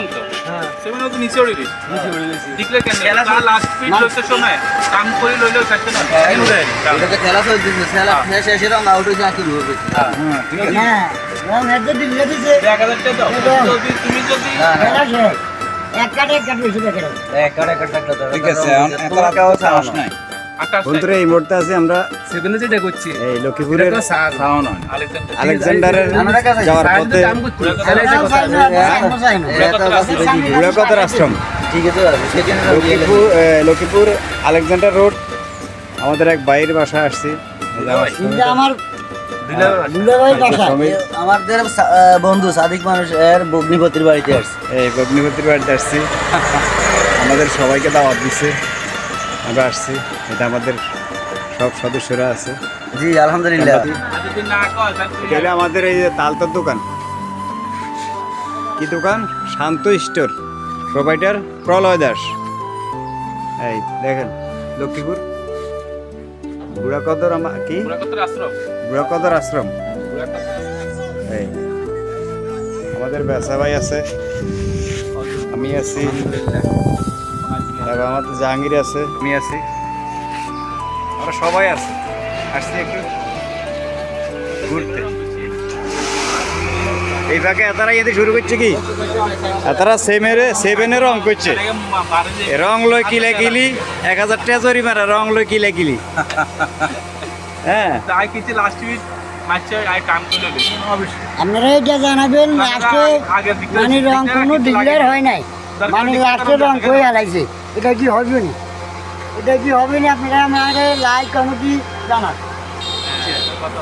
রং তো হ্যাঁ। সেভেন তো নিচে উড়ে গেছে নিচে উড়ে গেছি দেখলে কেন? খেলা তার লাস্ট স্পিড লইতে সময়। কাম করে লইলেও থাকতে না হ্যাঁ, উড়ে এটা তো খেলা চলতেছে খেলা শেষ শেষে রং আউট হয়েছে আর হবে হ্যাঁ ঠিক আছে। না রং হেঁটে দিলে দিছে এক হাজার টাকা দাও। যদি তুমি যদি খেলা শেষ। এক কাটে এক কাট বেশি দেখে এক কাটা এক কাটা ঠিক আছে এখন এতটা কেউ সাহস নাই। আকাশ বন্ধুরা এই মুহূর্তে আছি আমরা সেভেনে যেটা করছি এই লক্ষ্মীপুরের আলেকজান্ডার। আলেকজান্ডারের যাওয়ার পথে। বুড়াকতর আশ্রম ঠিক আছে লক্ষ্মীপুর লক্ষ্মীপুর আলেকজান্ডার রোড। আমাদের এক বাইরের বাসায় আসছি। আমার বাসা। আমাদের বন্ধু সাদিক মানুষ এর বগ্নিপতির বাড়িতে আসছে। এই ভগ্নিপতির বাড়িতে আসছি। আমাদের সবাইকে দাওয়াত দিছে। আমরা আসছি। এটা আমাদের সব সদস্যরা আছে। জি আলহামদুলিল্লাহ। এটা আমাদের এই যে তালতর দোকান। কি দোকান? শান্ত স্টোর। প্রোভাইডার প্রলয় দাস। এই দেখেন লক্ষ্মীপুর। বুড়াকদর আমার কি? বুড়াকদর আশ্রম। আশ্রম। এই আমাদের বেসা ভাই আছে। আমি আছি। তারপর আমাদের জাহাঙ্গীর আছে আমি আছি। আমরা সবাই আছি। আসছি একটু ঘুরতে। এই ফাঁকে এতারা যেতে শুরু করছে কি? এতারা সেমের সেভেনের রং করছে। রং লই কিলে কিলি এক হাজার টাকা জরিমানা রং লই কিলে কিলি হ্যাঁ তাই কিছু লাস্ট উইক আপনারা এটা জানাবেন মানে রং কোনো ডিক্লেয়ার হয় নাই। মানে লাস্টে রং করে হারাইছে এটা কি হবে না? এটা কি হবে না? আপনারা আমাদের লাইক কমিটি জানান? কথা